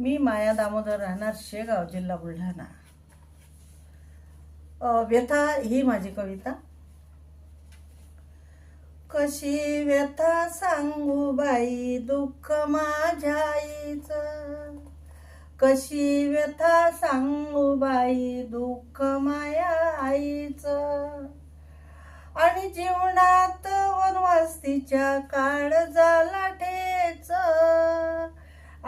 मी माया दामोदर राहणार शेगाव जिल्हा बुलढाणा. व्यथा ही माझी कविता. कशी व्यथा सांगू बाई दुःख माझ्या आईचं कशी व्यथा सांगू बाई दुःख माया आईचं आणि जीवनात वनवास्तीच्या काळ झाला ठेच.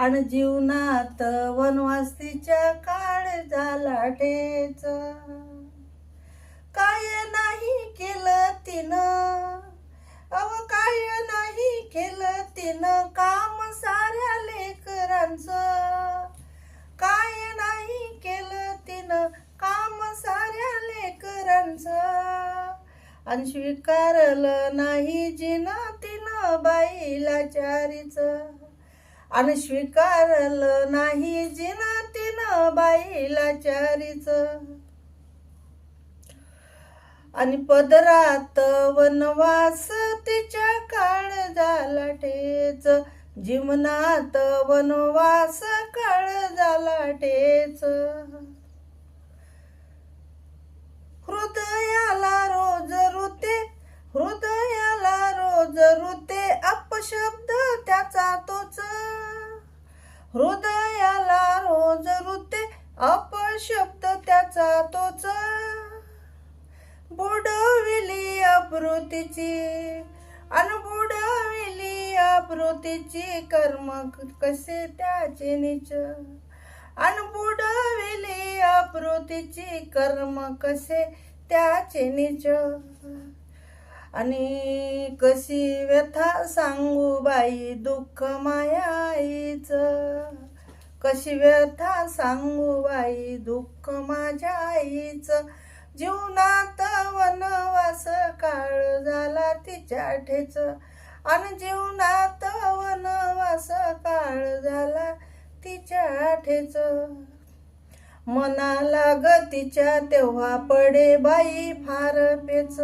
आणि जीवनात वनवास्तीच्या काळ झाला ठेच. काय नाही केलं तिनं अव काय नाही केलं तिनं काम साऱ्या लेकरांचं. काय नाही केलं तिनं काम साऱ्या लेकरांचं. आणि स्वीकारलं नाही जिनं तिनं बाईला चारीचं. आणि स्वीकारलं नाही जिना तिनं बाईला चारीच. आणि पदरात वनवास तिच्या काळ झाला ठेच. जीवनात वनवास काळ झाला ठेच. हृदयाला रोज रुते हृदयाला रोज ऋते. हृदयाला रोज रुते अपशब्द त्याचा तोच. बुडविली अप्रोतीची अन बुडविली कर्म कसे त्याचे निच. अन बुडविली कर्म कसे त्याचे निच. आणि कशी व्यथा सांगू बाई दुःख मायाईच? कशी व्यथा सांगू बाई दुःख माझ्या आईच जीवनात वनवास काळ झाला तिच्या ठेच. आणि जीवनात वनवास काळ झाला तिच्या ठेच. मनाला गतीच्या तेव्हा पडे बाई फार पेच.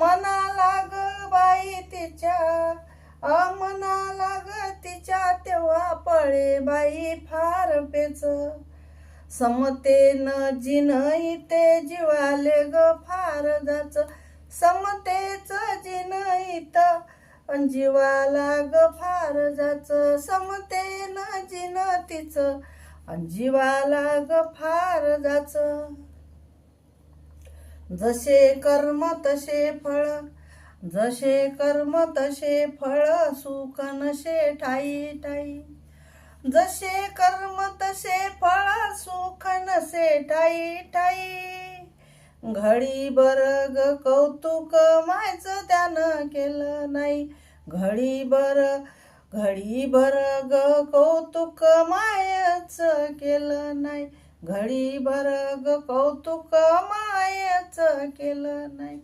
मना लाग बाई तिच्या अमना लाग तिच्या तेव्हा पळे बाई फार पेच. न जिन इथे जीवाले ग फार जाच. समतेच जिन इत जीवाला ग फार जाच. न जिन तिचं अन जीवाला ग फार जाच. जसे कर्म तसे फळ जसे कर्म तसे फळ सुख नशे ठाई ठाई. जसे कर्म तसे फळ सुख नसे ठाई ठाई. घडी बरग कौतुक मायच त्यानं केलं नाही. घडी बर घडी बरग कौतुक मायच केलं नाही. घडी भरग कौतुक मायच केलं नाही.